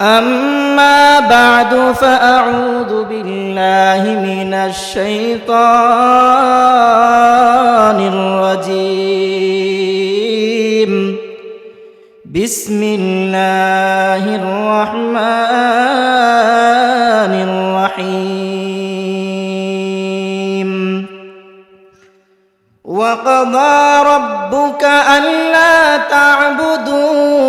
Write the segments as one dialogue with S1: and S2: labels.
S1: أما بعد فأعوذ بالله من الشيطان الرجيم. بسم الله الرحمن الرحيم. وقضى ربك ألا تعبدوا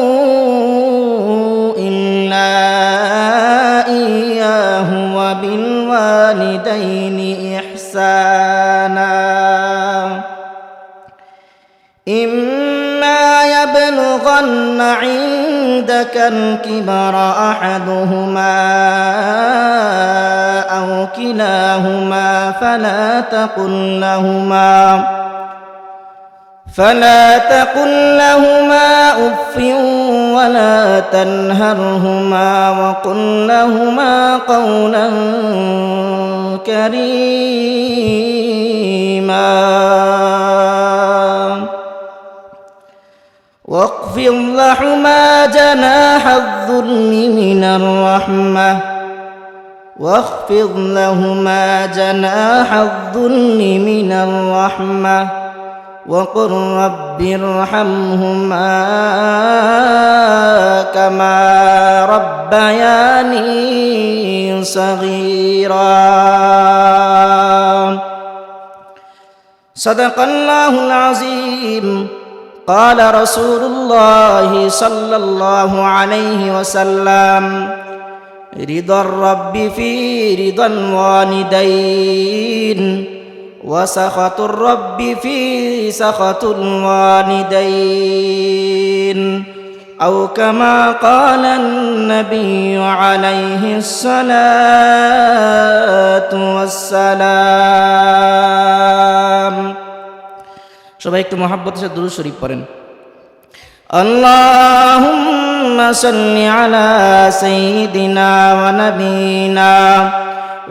S1: وبالوالدين إحسانا. إما يبلغن عندك الكبر أحدهما أو كلاهما فلا تقل لهما فلا تقل لهما أف ولا تنهرهما وقل لهما قولا كريما. واخفض لهما جناح الذل من الرحمة. واخفض لهما جناح الذل من الرحمة. وقل رب ارحمهما. كما ربياني صغيرا. صدق الله العظيم. قال رسول الله صلى الله عليه وسلم رضا الرب في رضا الوالدين وسخط الرب في سخط الوالدين. أو كما قال النبي عليه الصلاة والسلام সবাই একটু মহাব্বতের সাথে দুরূদ শরীফ পড়েন اللهم صل على سيدنا ونبينا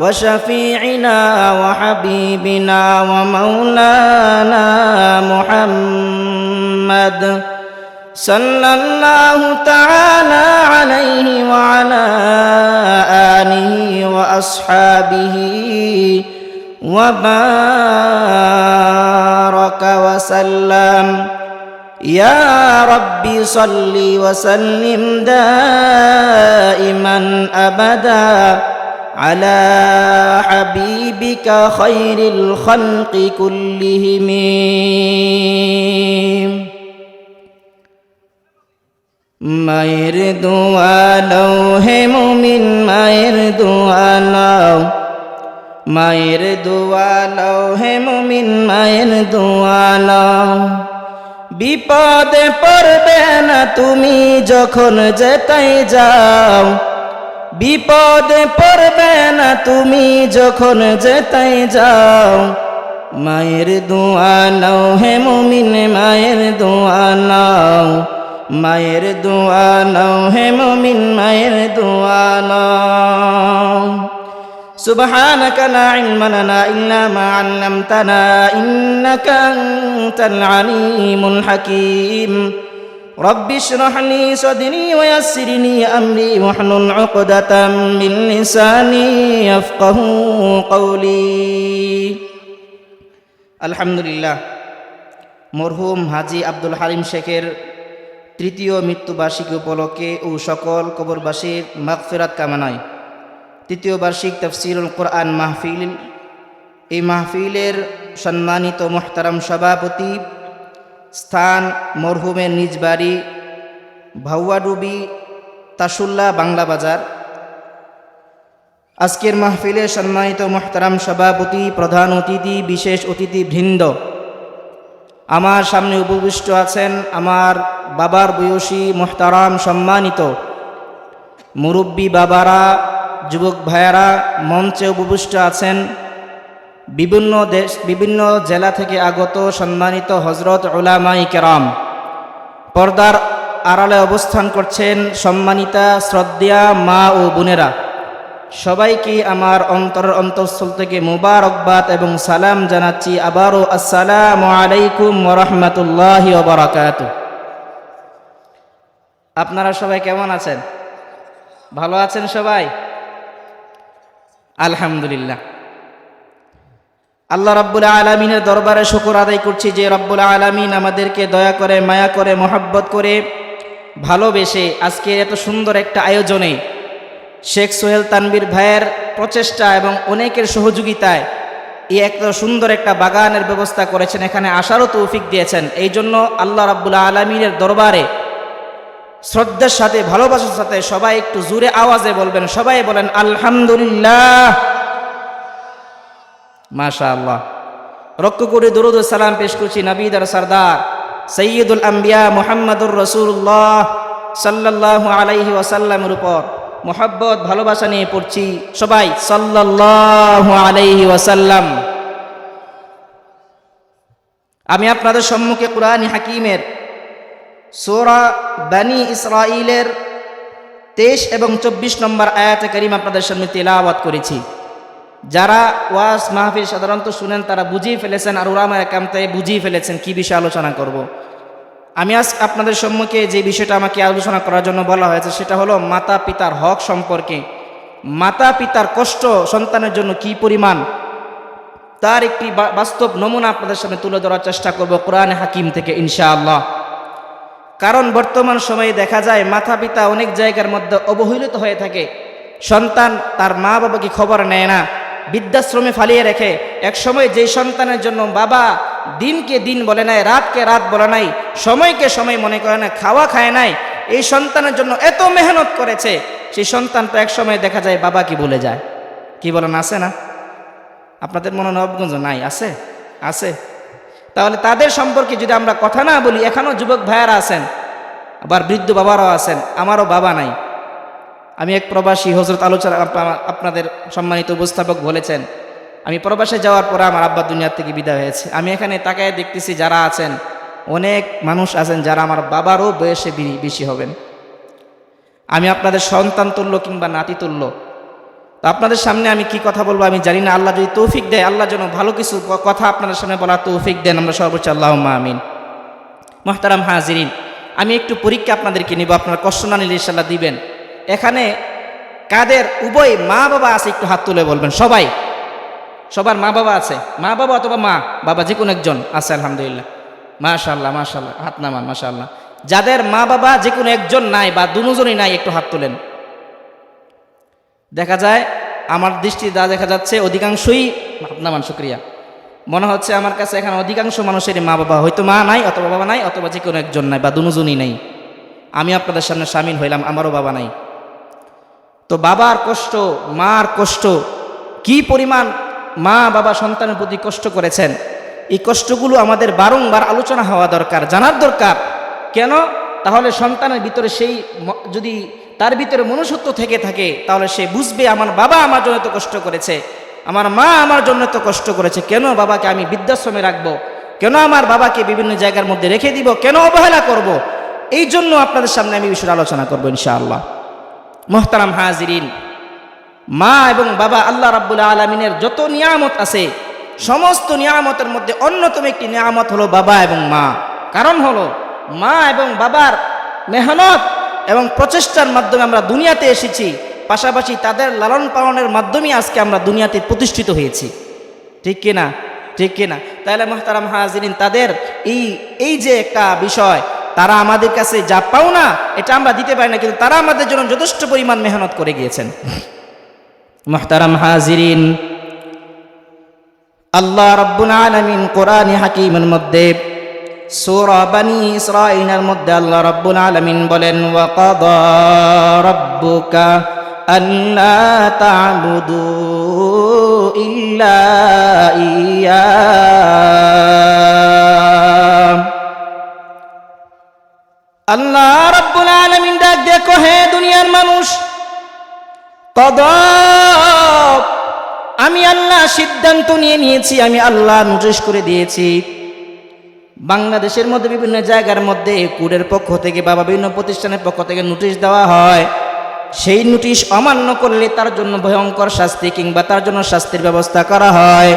S1: وشفيعنا وحبيبنا ومولانا محمد صلى الله تعالى عليه وعلى آله وأصحابه وبارك وسلم. يا رب صل وسلم دائما أبدا على حبيبك خير الخلق كلهم. মায়ের দোয়ালো হে মুমিন, মায়ের দোয়ালো মায়ের দোয়ালো হে মুমিন, মায়ের দোয়ালো বিপদে পড়বে না তুমি যখন যেতাই যাও। বিপদে পড়বে না তুমি যখন যেতাই যাও। মায়ের দোয়ালো হে মুমিন, মায়ের দোয়ালো মায়ের দোয়ালো হে মুমিন মায়ের দোয়ালো سبحانك لا علم لنا إلا ما علمتنا إنك أنت العليم الحكيم رب اشرح لي صدري ويسر لي أمري واحلل عقدة من لساني يفقه قولي الحمد لله মরহুম হাজি আব্দুল হালিম শেখের তৃতীয় মৃত্যুবার্ষিকী উপলক্ষে ও সকল কবরবাসীর মাগফেরাত কামনায়। তৃতীয় বার্ষিক তফসিরুল কোরআন মাহফিল। এই মাহফিলের সম্মানিত মোহতারাম সভাপতি স্থান মরহুমের নিজ বাড়ি ভাউয়াডুবি তাসুল্লাহ বাংলা বাজার। আজকের মাহফিলে সম্মানিত মোহতারাম সভাপতি প্রধান অতিথি, বিশেষ অতিথি বৃন্দ আমার সামনে উপবিষ্ট আছেন আমার বাবার বয়সী মোহতারাম সম্মানিত মুরব্বী বাবারা, যুবক ভাইয়ারা, মঞ্চে উপবিষ্ট আছেন বিভিন্ন দেশ, বিভিন্ন জেলা থেকে আগত সম্মানিত হজরত ওলামাই কেরাম। পর্দার আড়ালে অবস্থান করছেন সম্মানিতা শ্রদ্ধা মা ও বোনেরা। সবাইকে আমার অন্তরের অন্তঃস্থল থেকে মুবারকবাদ এবং সালাম জানাচ্ছি। আবারও আসসালাম আলাইকুম ওরহমতুল্লাহ বারাকাত আপনারা সবাই কেমন আছেন? ভালো আছেন সবাই? আলহামদুলিল্লাহ। আল্লাহ রাব্বুল আলমিনের দরবারে শুকর আদায় করছি যে রব্বুল আলমিন আমাদেরকে দয়া করে, মায়া করে, মোহাব্বত করে ভালোবেসে আজকে এত সুন্দর একটা আয়োজনে শেখ সোহেল তানবীর ভাইয়ের প্রচেষ্টা এবং অনেকের সহযোগিতায় এই একটা সুন্দর একটা বাগানের ব্যবস্থা করেছেন, এখানে আসারও তৌফিক দিয়েছেন। এই জন্য আল্লাহ রাব্বুল আলমিনের দরবারে শ্রদ্ধার সাথে, ভালোবাসার সাথে সবাই একটু জোরে আওয়াজে বলবেন। সবাই বলেন, আলহামদুলিল্লাহ। মাশা আল্লাহ রক্ষ করে দরুদ সালাম পেশ করছি নবীদার সর্দার সৈয়দুল আম্বিয়া মোহাম্মদুর রসুল্লাহ সাল্লাহ আলাইহি ওয়াসাল্লামের উপর। মোহাব্বত, ভালোবাসা নিয়ে পড়ছি। সবাই সাল্লাহ আলাইহি ওয়াসাল্লাম। আমি আপনাদের সম্মুখে কুরআনী হাকিমের সোরা বানি ইসরাইলের তেইশ এবং চব্বিশ নম্বর আয়াতে করিম আপনাদের সামনে তেলাওয়াত করেছি। যারা ওয়াজ মাহফিল সাধারণত শুনেন, তারা বুঝিয়ে ফেলেছেন আর ওরামা একান্তায় বুঝিয়ে ফেলেছেন কি বিষয়ে আলোচনা করব। আমি আজ আপনাদের সম্মুখে যে বিষয়টা আমাকে আলোচনা করার জন্য বলা হয়েছে, সেটা হলো মাতা পিতার হক সম্পর্কে। মাতা পিতার কষ্ট সন্তানের জন্য কি পরিমাণ? তার একটি বাস্তব নমুনা আপনাদের সামনে তুলে ধরার চেষ্টা করব কোরআন হাকিম থেকে, ইনশাআল্লাহ। কারণ বর্তমান সময়ে দেখা যায়, মাতা পিতা অনেক জায়গার মধ্যে অবহেলিত হয়ে থাকে। সন্তান তার মা বাবাকে খবর নেয় না, বৃদ্ধাশ্রমে ফালিয়ে রেখে। এক সময় যেই সন্তানের জন্য বাবা দিনকে দিন বলে নাই, রাতকে রাত বলে নাই, সময়কে সময় মনে করে না, খাওয়া খায় নাই। এই সন্তানের জন্য এত মেহনত করেছে, সেই সন্তানটা এক সময় দেখা যায় বাবা কি বলে যায়? কি বলেন, আছে না? আপনাদের মনে নবগঞ্জ নাই, আছে? আছে। তাহলে তাদের সম্পর্কে যদি আমরা কথা না বলি, এখনও যুবক ভাইয়ারা আছেন, আবার বৃদ্ধ বাবারাও আছেন, আমারও বাবা নাই। আমি এক প্রবাসী হজরত আলোচনা আপনাদের সম্মানিত উপস্থাপক বলেছেন আমি প্রবাসে যাওয়ার পরে আমার আব্বা দুনিয়ার থেকে বিদায় হয়েছে। আমি এখানে তাকায় দেখতেছি যারা আছেন, অনেক মানুষ আছেন যারা আমার বাবারও বয়সে বেশি হবেন। আমি আপনাদের সন্তান তুল্য কিংবা নাতি তুল্য। তো আপনাদের সামনে আমি কি কথা বলব আমি জানি না। আল্লাহ যদি তৌফিক দেয়, আল্লাহ যেন ভালো কিছু কথা আপনাদের সামনে বলা তৌফিক দেন। আমরা সর্বোচ্চ আল্লাহ আমিন। মোহতারাম হাজিরিন, আমি একটু পরীক্ষা আপনাদেরকে নিব, আপনারা কষ্ট না নিলে ইনশাল্লাহ দিবেন। এখানে কাদের উভয় মা বাবা আছে একটু হাত তুলে বলবেন, সবাই। সবার মা বাবা আছে। মা বাবা অথবা মা, বাবা যে কোনো একজন আছে, আলহামদুলিল্লাহ। মাশাল্লাহ মাশাল্লাহ হাত নামান মাশাল্লাহ যাদের মা বাবা যে কোনো একজন নাই বা দুজনই নাই, একটু হাত তোলেন। দেখা যায়, আমার দৃষ্টি যা দেখা যাচ্ছে, অধিকাংশই হাত নামান, শুক্রিয়া। মনে হচ্ছে আমার কাছে এখানে অধিকাংশ মানুষেরই মা বাবা হয়তো মা নাই, অথবা বাবা নাই, অথবা যে কোনো একজন নাই বা দুজনই নাই। আমি আপনাদের সামনে সামিল হইলাম, আমারও বাবা নাই। তো বাবার কষ্ট, মার কষ্ট, কি পরিমাণ মা, বাবা, সন্তানের প্রতি কষ্ট করেছেন। এই কষ্টগুলো আমাদের বারংবার আলোচনা হওয়া দরকার, জানার দরকার। কেন? তাহলে সন্তানের ভিতরে সেই যদি তার ভিতরে মনুষ্যত্ব থেকে থাকে, তাহলে সে বুঝবে, আমার বাবা আমার জন্য এত কষ্ট করেছে। আমার মা আমার জন্য এত কষ্ট করেছে। কেন বাবাকে আমি বৃদ্ধাশ্রমে রাখব? কেন আমার বাবাকে বিভিন্ন জায়গার মধ্যে রেখে দিব? কেন অবহেলা করব। এই জন্য আপনাদের সামনে আমি বিষয়ে আলোচনা করব ইনশাআল্লাহ। মোহতারাম হাজিরিন মা এবং বাবা আল্লাহ রাব্বুল আলমিনের যত নিয়ামত আছে, সমস্ত নিয়ামতের মধ্যে অন্যতম একটি নিয়ামত হলো বাবা এবং মা। কারণ হলো, মা এবং বাবার মেহনত এবং প্রচেষ্টার মাধ্যমে আমরা দুনিয়াতে এসেছি, পাশাপাশি তাদের লালন পালনের মাধ্যমে আজকে আমরা দুনিয়াতে প্রতিষ্ঠিত হয়েছি। ঠিক কিনা? ঠিক কিনা? তাহলে মোহতারাম হাজিরিন, তাদের এই এই যে একটা বিষয়, তারা আমাদের কাছে যা পাও না এটা আমরা দিতে পারি না, কিন্তু তারা আমাদের জন্য যথেষ্ট পরিমাণ মেহনত করে গিয়েছেন। মোহতারাম হাজিরিন। আল্লাহ রব্বুল আলামিন কোরআন হাকিমের মধ্যে সূরা বানি মধ্যে আল্লাহ রব্বুল আলামিন বলেন, ওয়া কাদা রাব্বুকা তা'বুদু ইল্লা ইয়া আল্লাহ রব্বুল আলামিন ডাক দেখো হে দুনিয়ার মানুষ, কদ আমি আল্লাহ সিদ্ধান্ত নিয়ে নিয়েছি, আমি আল্লাহ নোটিশ করে দিয়েছি। বাংলাদেশের মধ্যে বিভিন্ন জায়গার মধ্যে কুড়ের পক্ষ থেকে বা বিভিন্ন প্রতিষ্ঠানের পক্ষ থেকে নোটিশ দেওয়া হয়। সেই নোটিশ অমান্য করলে তার জন্য ভয়ঙ্কর শাস্তি কিংবা তার জন্য শাস্তির ব্যবস্থা করা হয়।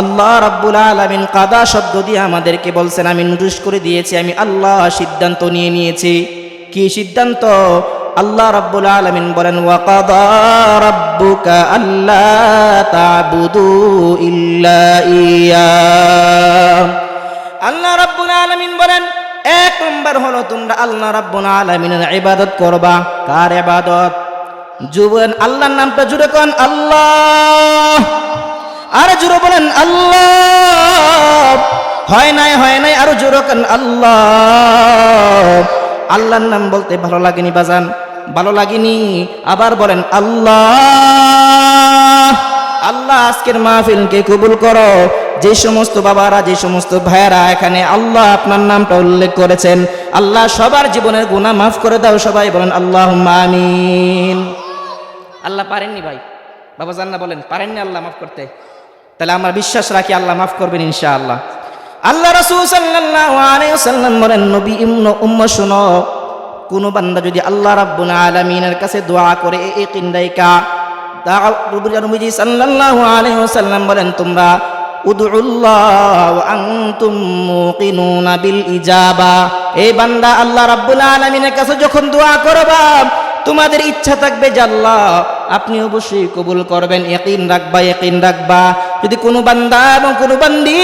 S1: আল্লাহ রাব্বুল আলামিন কাদা শব্দ দিয়ে আমাদেরকে বলছেন, আমি নোটিশ করে দিয়েছি, আমি আল্লাহ সিদ্ধান্ত নিয়ে নিয়েছি। কি সিদ্ধান্ত? আল্লাহ রাব্বুল আলামিন বলেন ওয়াকাদা রাব্বুকা তা'বুদু ইল্লা ইয়া। আল্লাহ রাব্বুল আলামিন বলেন, এক নম্বর হলো তোমরা আল্লাহ রাব্বুল আলামিনের ইবাদত করবা। কার ইবাদত? যুবন, আল্লাহর নামটা জুড়ে কোন, আল্লাহ। আরে জুড়ে বলেন, আল্লাহ। হয় নাই হয় নাই, আরও জোরে কোন, আল্লাহ। আল্লাহর নাম বলতে ভালো লাগেনি বাজান, ভালো লাগেনি। আবার বলেন, আল্লাহ আল্লাহ আজকের মাহফিলকে কবুল করো। যে সমস্ত বাবারা, যে সমস্ত ভাইয়েরা এখানে আল্লাহ আপনার নামটা উল্লেখ করেছেন। আল্লাহ সবার জীবনের গুণা মাফ করে দাও সবাই, বলেন আল্লাহ আমিন। আল্লাহ পারেননি ভাই? বাবা জান্না বলেন, পারেননি আল্লাহ মাফ করতে? তাহলে আমরা বিশ্বাস রাখি আল্লাহ মাফ করবেন ইনশাআল্লাহ। আল্লাহ রাসূল সাল্লাল্লাহু আলাইহি ওয়াসাল্লাম বলেন, নবী ইমন উম্ম, শুনো, কোন বান্দা যদি আল্লাহ রাব্বুল আলামিনের কাছে দোয়া করে এই কিন্দাইকা নবীজি সাল্লাল্লাহু আলাইহি ওয়াসাল্লাম বলেন, তোমরা এই বান্দা, আল্লাহ রাব্বুল আলামিনের কাছে যখন দোয়া করবা, তোমাদের ইচ্ছা থাকবে যে আল্লাহ আপনি অবশ্যই কবুল করবেন ইয়াকিন রাখবা ইয়াকিন রাখবা। যদি কোনো বান্দা এবং কোনো বান্দি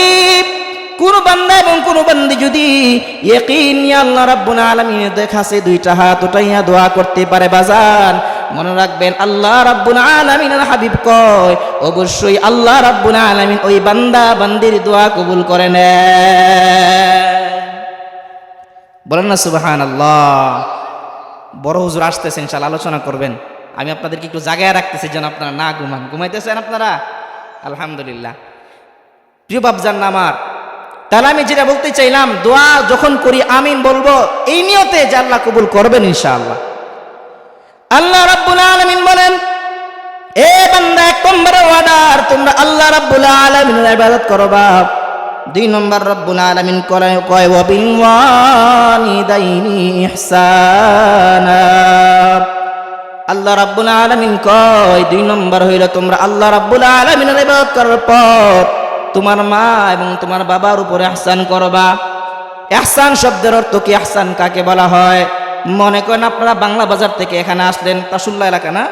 S1: কোন বান্দা এবং কোন বান্দি যদি ইয়াকিন আল্লাহ রাব্বুল আলামিনের দেখাছে দুইটা হাত উঠাইয়া দোয়া করতে পারে বাজান। মনে রাখবেন আল্লাহ রাব্বুল আলামিনের হাবিব কয়, অবশ্যই আল্লাহ রাব্বুল আলামিন ওই বান্দা বান্দির দোয়া কবুল করে বলেন না, সুবহানাল্লাহ। বড় হুজুর আসতেছেন ইনশাল আলোচনা করবেন। আমি আপনাদেরকে একটু জায়গায় রাখতেছি যেন আপনারা না ঘুমান। ঘুমাইতেছেন আপনারা? আলহামদুলিল্লাহ। প্রিয় বাবজান আমার তাহলে আমি যেটা বলতে চাইলাম, দোয়া যখন করি, আমিন বলব, এই নিয়তে যে আল্লাহ কবুল করবেন ইনশাআল্লাহ। আল্লাহ রাব্বুল আলামিন বলেন, এ বান্দা, এক নম্বরে ওয়াদার তোমরা আল্লাহ রাব্বুল আলামিনের ইবাদত করবা দুই নম্বর রব্বুল আলামিন করে কয় ওয়া বিল ওয়ালিদাইনি ইহসানা। আল্লাহ রাব্বুল আলামিন কয়, দুই নম্বর হইল, তোমরা আল্লাহ রাব্বুল আলামিনের ইবাদত করার পর তোমার মা এবং তোমার বাবার উপরে আহসান করবা। এহসান শব্দের অর্থ কি? আহসান কাকে বলা হয়? মনে করেন আপনারা বাংলা বাজার থেকে এখানে আসলেন তাসুল্লাহ এলাকা না?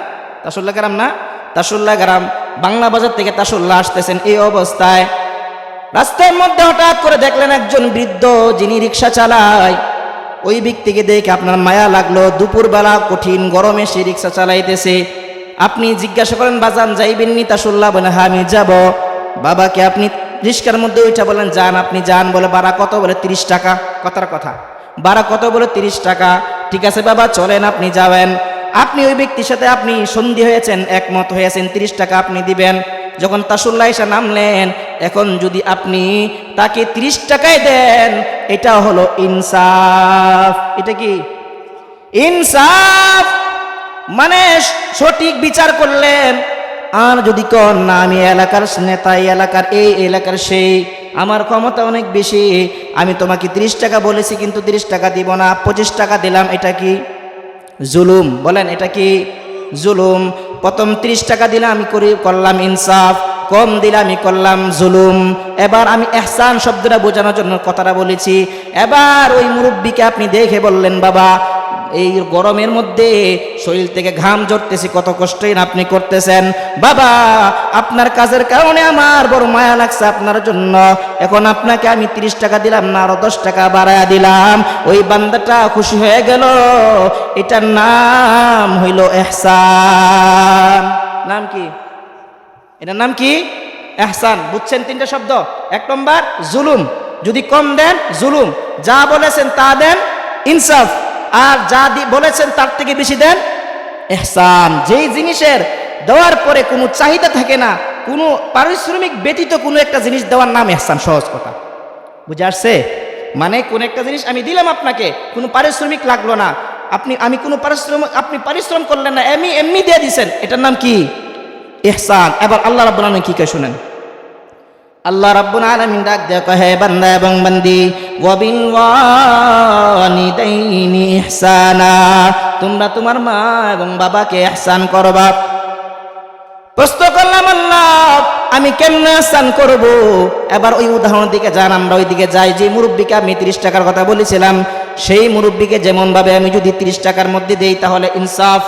S1: তাসুল্লাহ গ্রাম না? তাসুল্লাহ গ্রাম। বাংলা বাজার থেকে তাসুল্লাহ আসতেছেন এই অবস্থায়। রাস্তার মধ্যে হঠাৎ করে দেখলেন একজন বৃদ্ধ যিনি রিক্সা চালায়। ওই ব্যক্তিকে দেখে আপনার মায়া লাগল। দুপুরবেলা কঠিন গরমে সে রিক্সা চালাইতেছে। আপনি জিজ্ঞাসা করেন, বাজান যাইবেননি তাসুল্লাহ বলে হ্যাঁ আমি যাব। বাবাকে আপনি রিক্সার মধ্যে ওইটা বলেন, যান আপনি যান, বলে বাড়া কত বলে? তিরিশ টাকা। কথার কথা। বাড়া কত বলে? তিরিশ টাকা। ঠিক আছে বাবা, চলেন আপনি যাবেন। আপনি ওই ব্যক্তির সাথে আপনি সন্ধি হয়েছেন, একমত হয়েছেন, তিরিশ টাকা আপনি দিবেন। যখন তাসুল্লাহ এসে নামলেন, এখন যদি আপনি তাকে তিরিশ টাকায় দেন, এটা হলো ইনসাফ। এটা কি? ইনসাফ! মানে সঠিক বিচার করলেন। আর যদি কন না, আমি এলাকার নেতা এলাকার এই এলাকার সেই। আমার ক্ষমতা অনেক বেশি। আমি তোমাকে তিরিশ টাকা বলেছি, কিন্তু তিরিশ টাকা দিব না। পঁচিশ টাকা দিলাম, এটা কি? জুলুম। বলেন, এটা কি? জুলুম। প্রথম ত্রিশ টাকা দিলাম, আমি করি, করলাম ইনসাফ। কম দিলে আমি করলাম, জুলুম। এবার আমি এহসান শব্দটা বোঝানোর জন্য কথাটা বলেছি। এবার ওই মুরব্বীকে আপনি দেখে বললেন, বাবা, এই গরমের মধ্যে শরীর থেকে ঘাম ঝরতেছে, কত কষ্টই আপনি করতেছেন। বাবা, আপনার কাজের কারণে আমার বড় মায়া লাগছে আপনার জন্য। এখন আপনাকে আমি তিরিশ টাকা দিলাম, না আরও দশ টাকা বাড়ায়া দিলাম। ওই বান্দাটা খুশি হয়ে গেল। এটার নাম হইল এহসান। নাম কি? এটার নাম কি? এহসান। বুঝছেন তিনটা শব্দ? এক নম্বর, জুলুম। যদি কম দেন, জুলুম। যা বলেছেন তা দেন, ইনসাফ। আর যা বলেছেন তার থেকে বেশি দেন, এহসান। যেই জিনিসের দেওয়ার পরে কোনো চাহিদা থাকে না, কোনো পারিশ্রমিক ব্যতীত কোনো একটা জিনিস দেওয়ার নাম এহসান, সহজ কথা। বুঝে আসছে? মানে কোন একটা জিনিস আমি দিলাম আপনাকে, কোনো পারিশ্রমিক লাগল না। আপনি আমি কোনো পারিশ্রম আপনি পরিশ্রম করলেন না, এমনি এমনি দিয়ে দিছেন। এটার নাম কি? ইহসান। এবার আল্লাহ রাব্বুল আলামিন কি কয় শুনেন? আল্লাহ রাব্বুল আলামিন ডাক কয়, হে বান্দা এবং বান্দি, ওয়াবিল ওয়ালিদাইনি ইহসানা। তোমরা তোমার মা এবং বাবাকে ইহসান করবা। প্রশ্ন করলাম, আল্লাহ, আমি কেমনে স্নান করব? এবার ওই উদাহরণের দিকে যান, আমরা ওই দিকে যাই। যে মুরব্বীকে আমি তিরিশ টাকার কথা বলেছিলাম, সেই মুরব্বীকে যেমনভাবে আমি যদি তিরিশ টাকার মধ্যে দেই, তাহলে ইনসাফ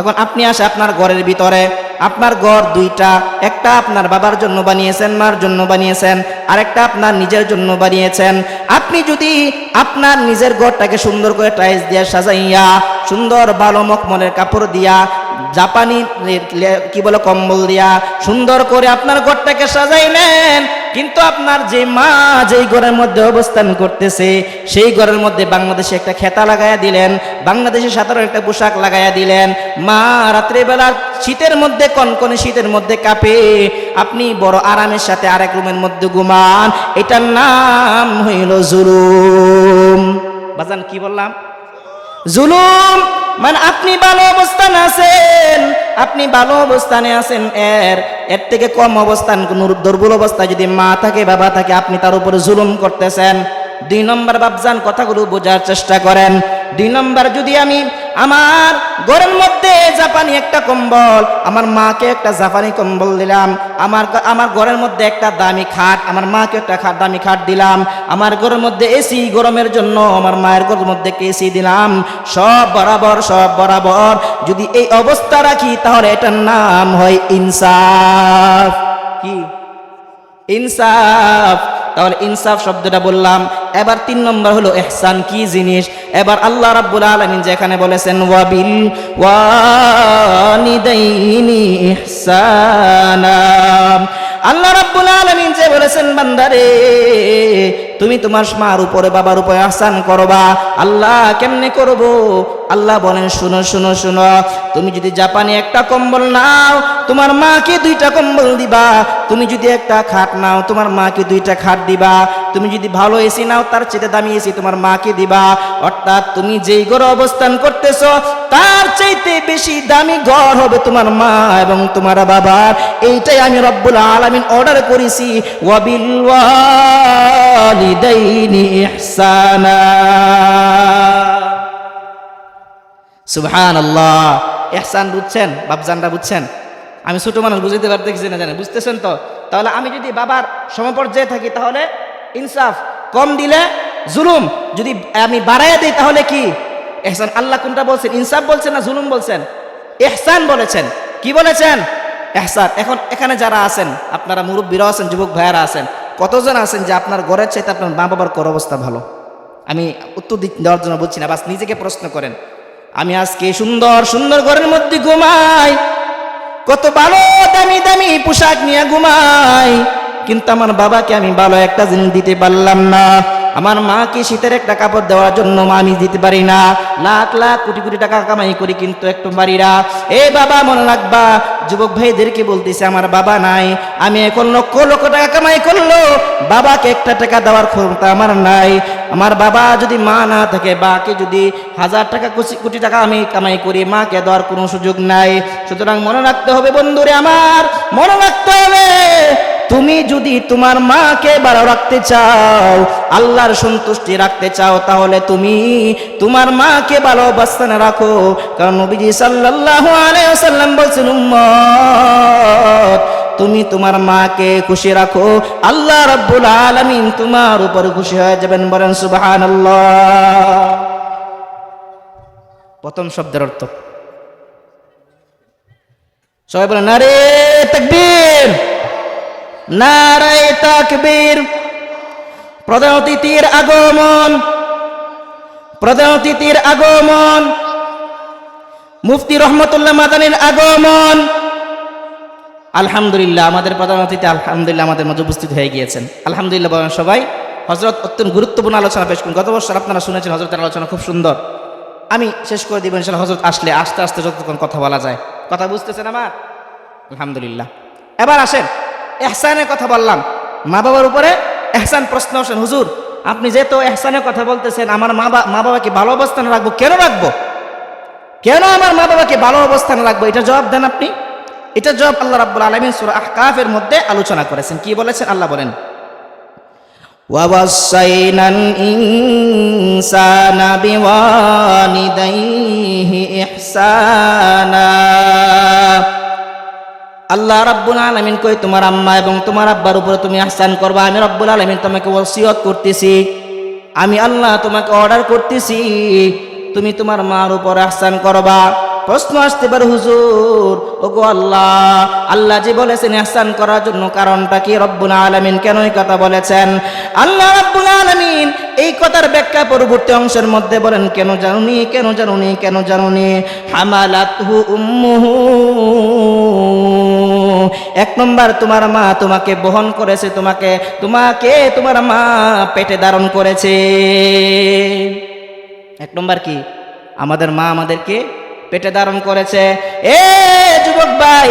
S1: এখন আপনি আসে আপনার ঘরের ভিতরে, আপনার ঘর দুইটা, একটা আপনার বাবার জন্য বানিয়েছেন, মার জন্য বানিয়েছেন আর একটা আপনার নিজের জন্য বানিয়েছেন। আপনি যদি আপনার নিজের ঘরটাকে সুন্দর করে টাইলস দিয়ে সাজাইয়া, সুন্দর ভালো মকমলের কাপড় দিয়া জাপানি কি বলে, কম্বল দিয়া সুন্দর করে আপনার ঘরটাকে সাজাইলেন। কিন্তু আপনার যে মা যেই ঘরের মধ্যে অবস্থান করতেছে, সেই ঘরের মধ্যে বাংলাদেশে একটা খেতা লাগাইয়া দিলেন, বাংলাদেশে সাধারণ একটা পোশাক লাগাইয়া দিলেন। মা রাত্রেবেলা শীতের মধ্যে, কনকনে শীতের মধ্যে কাঁপে, আপনি বড় আরামের সাথে আরেক রুমের মধ্যে ঘুমান, এটার নাম হইল জুলুম। বাজান, কি বললাম? জুলুম! মানে আপনি ভালো অবস্থানে আছেন, আপনি ভালো অবস্থানে আছেন, এর এর থেকে কম অবস্থান কোন দুর্বল অবস্থায় যদি মা থাকে, বাবা থাকে, আপনি তার উপরে জুলুম করতেছেন। দুই নম্বর বাবজান কথাগুলো বোঝার চেষ্টা করেন। দুই নম্বর যদি আমি আমার ঘরের মধ্যে জাপানি একটা কম্বল, আমার মাকে একটা জাপানি কম্বল দিলাম, আমার আমার ঘরের মধ্যে একটা দামি খাট, আমার মাকে একটা খাট দামি খাট দিলাম, আমার ঘরের মধ্যে এসি গরমের জন্য, আমার মায়ের ঘরের মধ্যে এসি দিলাম, সব বরাবর সব বরাবর, যদি এই অবস্থা রাখি, তাহলে এটার নাম হয় ইনসাফ। কি? ইনসাফ। তাহলে ইনসাফ শব্দটা বললাম এবার তিন নম্বর হলো এহসান কি জিনিস? এবার আল্লাহ রাব্বুল আলামিন যেখানে বলেছেন, ওয়াবিল ওয়ানিদাইনি ইহসানা। আল্লাহ রাব্বুল আলামিন যে বলেছেন, বান্দারে, তুমি তোমার মার উপরে, বাবার উপরে আহসান করবা। আল্লাহ কেমনে করব? আল্লাহ বলেন, শুনো শুনো শুনো, তুমি যদি জাপানি একটা কম্বল নাও, তোমার মাকে দুইটা কম্বল দিবা। তুমি যদি একটা খাট নাও, তোমার মাকে দুইটা খাট দিবা। তুমি যদি ভালো এসি নাও তার চেয়ে দামি এসি তোমার মাকে দিবা। অর্থাৎ তুমি যেই ঘরে অবস্থান করতেছো, তার চাইতে বেশি দামি ঘর হবে তোমার মা এবং তোমার বাবার। এইটাই আমি রব্বুল আলামিন অর্ডার করেছি। সুবহান আল্লাহ এহসান বুঝছেন? বাবজানরা বুঝছেন? আমি ছোট মানুষ বুঝতে পারতেছি না জানেন, বুঝতেছেন তো? তাহলে আমি যদি বাবার সমপর্যায়ে থাকি, তাহলে ইনসাফ কম দিলে জুলুম। যদি আমি বাড়াইয়া দিই তাহলে কি? এহসান, আল্লাহ কোনটা বলছেন? ইনসাফ বলছেন না জুলুম বলছেন? এহসান বলেছেন। কি বলেছেন? এহসান, এখন এখানে যারা আছেন, আপনারা মুরব্বীরাও আছেন, যুবক ভাইয়ারা আছেন, কতজন আছেন যে আপনার ঘরের চাইতে আপনার মা বাবার কর অবস্থা ভালো? আমি উত্তর দিক দেওয়ার জন্য বলছি না, বাস নিজেকে প্রশ্ন করেন। আমি আজকে সুন্দর সুন্দর ঘরের মধ্যে ঘুমাই। কত ভালো দামি দামি পোশাক নিয়ে ঘুমাই। কিন্তু আমার বাবাকে আমি ভালো একটা জিনিস দিতে পারলাম না। আমার মাকে শীতের একটা কাপড় দেওয়ার জন্য মা আমি দিতে পারি না। লাখ লাখ কোটি কোটি টাকা কামাই করি কিন্তু একটু না। এ বাবা, মনে রাখবা, যুবক ভাইদেরকে বলতেছে, আমার বাবা নাই, আমি এখন লক্ষ লক্ষ টাকা কামাই করল, বাবাকে একটা টাকা দেওয়ার ক্ষমতা আমার নাই। আমার বাবা যদি মা না থাকে, বাকে যদি হাজার টাকা কোটি টাকা আমি কামাই করি, মাকে দেওয়ার কোনো সুযোগ নাই। সুতরাং মনে রাখতে হবে বন্ধুরে আমার, মনে রাখতে হবে। তুমি যদি তোমার মাকে ভালো রাখতে চাও, আল্লাহর সন্তুষ্টি রাখতে চাও, তাহলে তুমি তোমার মাকে ভালো অবস্থানে রাখো। কারণ নবীজি সাল্লাল্লাহু আলাইহি ওয়াসাল্লাম বলছেন, উম্মত, তুমি তোমার মাকে খুশি রাখো। আল্লাহ রাব্বুল আলামিন তোমার উপর খুশি হয়ে যাবেন বলেন, সুবহানাল্লাহ। প্রথম শব্দের অর্থ। সবাই বলেন নারে তাকবীর! নারে তাকবীর। প্রধান অতিথির আগমন। প্রধান অতিথির আগমন। মুফতি রহমতুল্লাহ মাদানির আগমন। আলহামদুলিল্লাহ, আমাদের প্রধান অতিথি আলহামদুলিল্লাহ আমাদের মাঝে উপস্থিত হয়ে গিয়েছেন। আলহামদুলিল্লাহ বলেন সবাই হজরত অত্যন্ত গুরুত্বপূর্ণ আলোচনা পেশ করুন। গত বছর আপনারা শুনেছেন হজরতের আলোচনা খুব সুন্দর। আমি শেষ করে দিব ইনশাল্লাহ হজরত আসলে আস্তে আস্তে যতক্ষণ কথা বলা যায়। কথা বুঝতেছেন আমার? আলহামদুলিল্লাহ। এবার আসেন। এহসানের কথা বললাম। মা বাবার উপরে এহসান প্রশ্ন আসেন হুজুর, আপনি যেহেতু এহসানের কথা বলতেছেন, আমার মা বা, মা বাবাকে ভালো অবস্থানে রাখব, কেন রাখব? কেন আমার মা বাবাকে ভালো অবস্থানে রাখব? এটা জবাব দেন আপনি। এটা জবাব আল্লাহ রাব্বুল আলমিন সুর আহকাফের মধ্যে আলোচনা করেছেন। কি বলেছেন? আল্লাহ বলেন ওয়াবাসাইনান ইনসানা বিওয়া আল্লাহ রাব্বুল আলামিন কই, তোমার আম্মা এবং তোমার আব্বার উপরে তুমি আহসান করবা। আমি রব্বুল আলামিন তোমাকে ওসিয়ত করতেছি। আমি আল্লাহ তোমাকে অর্ডার করতেছি। তুমি তোমার মার উপর আহসান করবা। প্রশ্ন আসতে পারে, হুজুর, ওগো আল্লাহ আল্লাহ যে বলেছেন আহসান করার জন্য কারণটা কি রব্বুল আলামিন কেন এই কথা বলেছেন? আল্লাহ রব্বুল আলামিন এই কথার ব্যাখ্যা পরবর্তী অংশের মধ্যে বলেন, কেন জানুনি কেন জানুনি কেন জানুনি? হামালাতহু উম্মুহু। এক নম্বর তোমার মা তোমাকে বহন করেছে, তোমাকে তোমাকে তোমার মা পেটে ধারণ করেছে। এক নম্বর কি? আমাদের মা আমাদেরকে পেটে ধারণ করেছে। এ যুবক ভাই,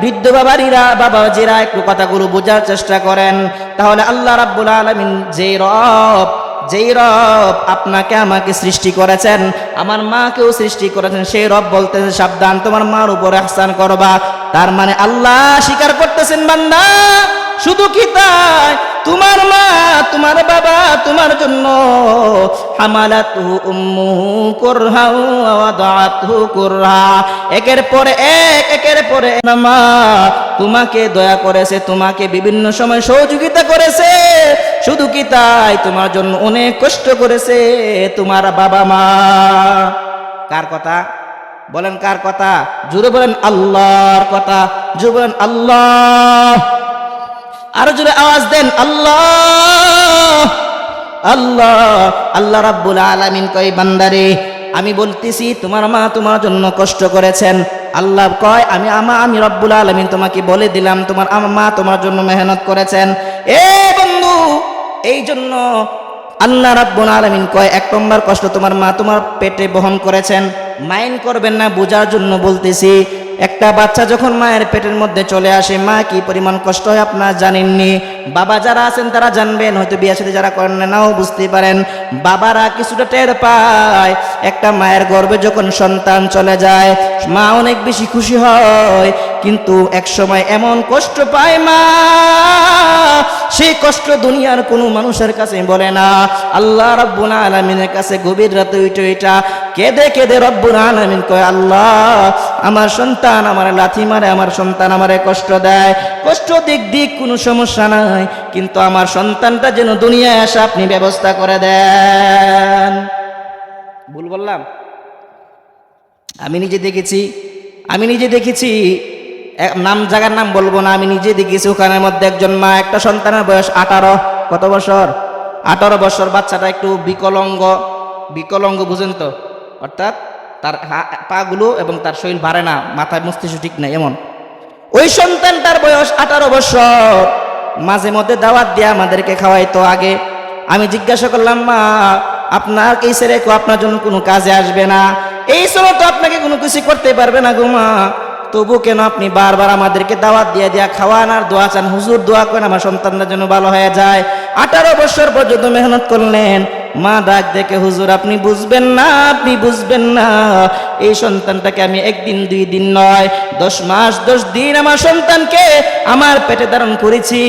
S1: বৃদ্ধ বাবারিরা বাবাজিরা একটু কথাগুলো বোঝার চেষ্টা করেন, তাহলে আল্লাহ রাব্বুল আলামিন যে রব যেই রব আপনাকে আমাকে সৃষ্টি করেছেন, আমার মাকেও সৃষ্টি করেছেন, সেই রব বলতেছে, সাবধান, তোমার মার উপরে আহসান করবা। তার মানে আল্লাহ স্বীকার করতেছেন বান্দা। শুধু কি তাই? তোমার মা, তোমার বাবা, তোমার জন্য একের পরে এক, একের পরে মা, তোমাকে দয়া করেছে, তোমাকে বিভিন্ন সময় সহযোগিতা করেছে। শুধু কি তাই? তোমার জন্য অনেক কষ্ট করেছে তোমার বাবা মা। কার কথা? বলেন কার কথা? জুড়ে বলেন আল্লাহর কথা। জুড়ে বলেন আল্লাহ। আরও জোরে আওয়াজ দেন, আল্লাহ আল্লাহ আল্লাহ রাব্বুল আলামিন কয়, বান্দারে, আমি বলতেছি, তোমার মা তোমার জন্য কষ্ট করেছেন। আল্লাহ কয়, আমি আমা, আমি রব্বুল আলামিন তোমাকে বলে দিলাম, তোমার আমার মা তোমার জন্য মেহনত করেছেন। এ বন্ধু এই জন্য আল্লাহ রাব্বুল আলামিন কয়, এক নম্বর কষ্ট তোমার মা তোমার পেটে বহন করেছেন। মাইন্ড করবেন না, বোঝার জন্য বলতেছি একটা বাচ্চা যখন মায়ের পেটের মধ্যে চলে আসে, মা কি পরিমাণ কষ্ট হয় আপনার জানেননি? বাবা যারা আছেন তারা জানবেন, হয়তো বিয়ে সাথে যারা করেন নাও বুঝতে পারেন। বাবারা কিছুটা টের পায়। একটা মায়ের গর্বে যখন সন্তান চলে যায়, মা অনেক বেশি খুশি হয়। কিন্তু এক সময় এমন কষ্ট পায় মা। সেই কষ্ট দুনিয়ার কোনো মানুষের কাছে বলে না। আল্লাহ রব্বুল আলমিনের কাছে গভীর রাতে উঠে এটা কেঁদে কেঁদে রব্বুল আলমিন কয়, আল্লাহ, আমার সন্তান আমার লাথি মারে, আমার সন্তান আমারে কষ্ট দেয়। কষ্ট দিক দিক কোনো সমস্যা নাই, কিন্তু আমার সন্তানটা যেন দুনিয়ায় আসে, আপনি ব্যবস্থা করে দেন। ভুল বললাম? আমি নিজে দেখেছি, আমি নিজে দেখেছি নাম জায়গার নাম বলব না, আমি নিজে দেখেছি ওখানের মধ্যে একজন মা, একটা সন্তানের বয়স আঠারো। কত বছর? আঠারো বছর, বাচ্চাটা একটু বিকলঙ্গ বিকলঙ্গ বুঝেন তো? অর্থাৎ তার পাগুলো এবং তার শরীর বাড়ে না, মাথায় মস্তিষ্ক ঠিক নাই, এমন। ওই সন্তানটার বয়স আঠারো বছর। মাঝে মধ্যে দাওয়াত দিয়ে আমাদেরকে খাওয়াইতো আগে। আমি জিজ্ঞাসা করলাম, মা, আপনার এই ছেলে আপনার জন্য কোনো কাজে আসবে না? এই সময় তো আপনাকে কোনো কিছু করতে পারবে না গো মা। তবু কেন আপনি বারবার আমাদেরকে দাওয়াত দিয়ে দিয়া খাওয়ান আর দোয়া চান? হুজুর, দোয়া করেন, আমার সন্তানরা যেন ভালো হয়ে যায়। আঠারো বছর পর্যন্ত মেহনত করলেন। মা ডাক দেখে, হুজুর, আপনি বুঝবেন না, আপনি বুঝবেন না। এই সন্তানটাকে আমি একদিন, দুই দিন নয়, দশ মাস, দশ দিন আমার সন্তানকে আমার পেটে ধারণ করেছি।